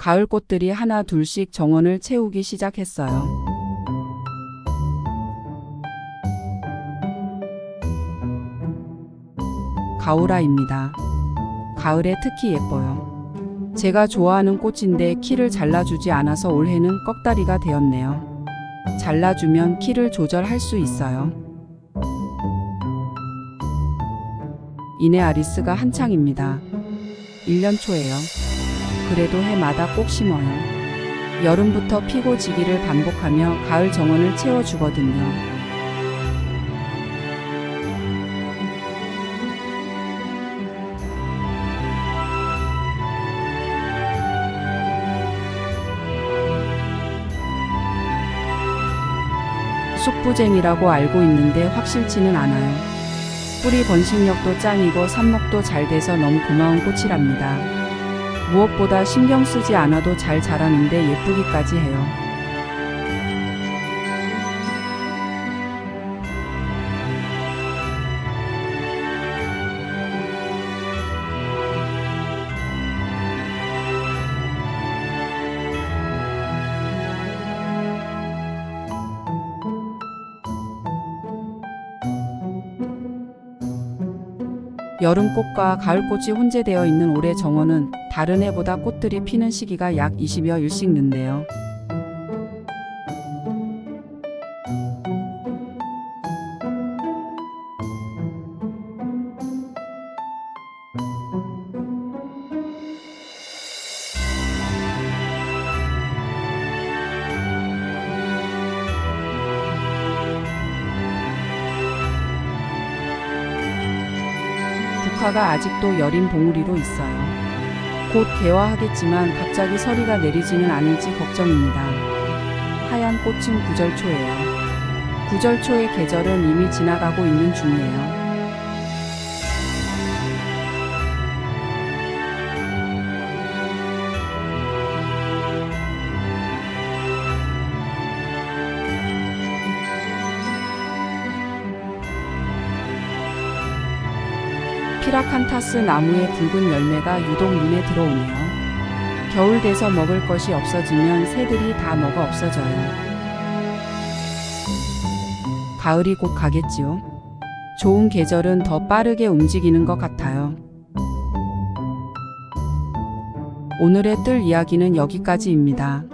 가을 꽃들이 하나 둘씩 정원을 채우기 시작했어요. 가오라입니다. 가을에 특히 예뻐요. 제가 좋아하는 꽃인데 키를 잘라주지 않아서 올해는 꺽다리가 되었네요. 잘라주면 키를 조절할 수 있어요. 이내 아리스가 한창입니다. 1년 초예요. 그래도 해마다 꼭 심어요. 여름부터 피고 지기를 반복하며 가을 정원을 채워주거든요. 쑥부쟁이라고 알고 있는데 확실치는 않아요. 뿌리 번식력도 짱이고 삽목도 잘 돼서 너무 고마운 꽃이랍니다. 무엇보다 신경 쓰지 않아도 잘 자라는데 예쁘기까지 해요. 여름꽃과 가을꽃이 혼재되어 있는 올해 정원은 다른 해보다 꽃들이 피는 시기가 약 20여 일씩 늦네요. 국화가 아직도 여린 봉우리로 있어요. 곧 개화하겠지만 갑자기 서리가 내리지는 않을지 걱정입니다. 하얀 꽃은 구절 초예요. 구절 초의 계절은 이미 지나가고 있는 중이에요. 피라칸타스 나무의 붉은 열매가 유독 눈에 들어오네요. 겨울 돼서 먹을 것이 없어지면 새들이 다 먹어 없어져요. 가을이 곧 가겠지요. 좋은 계절은 더 빠르게 움직이는 것 같아요. 오늘의 뜰 이야기는 여기까지입니다.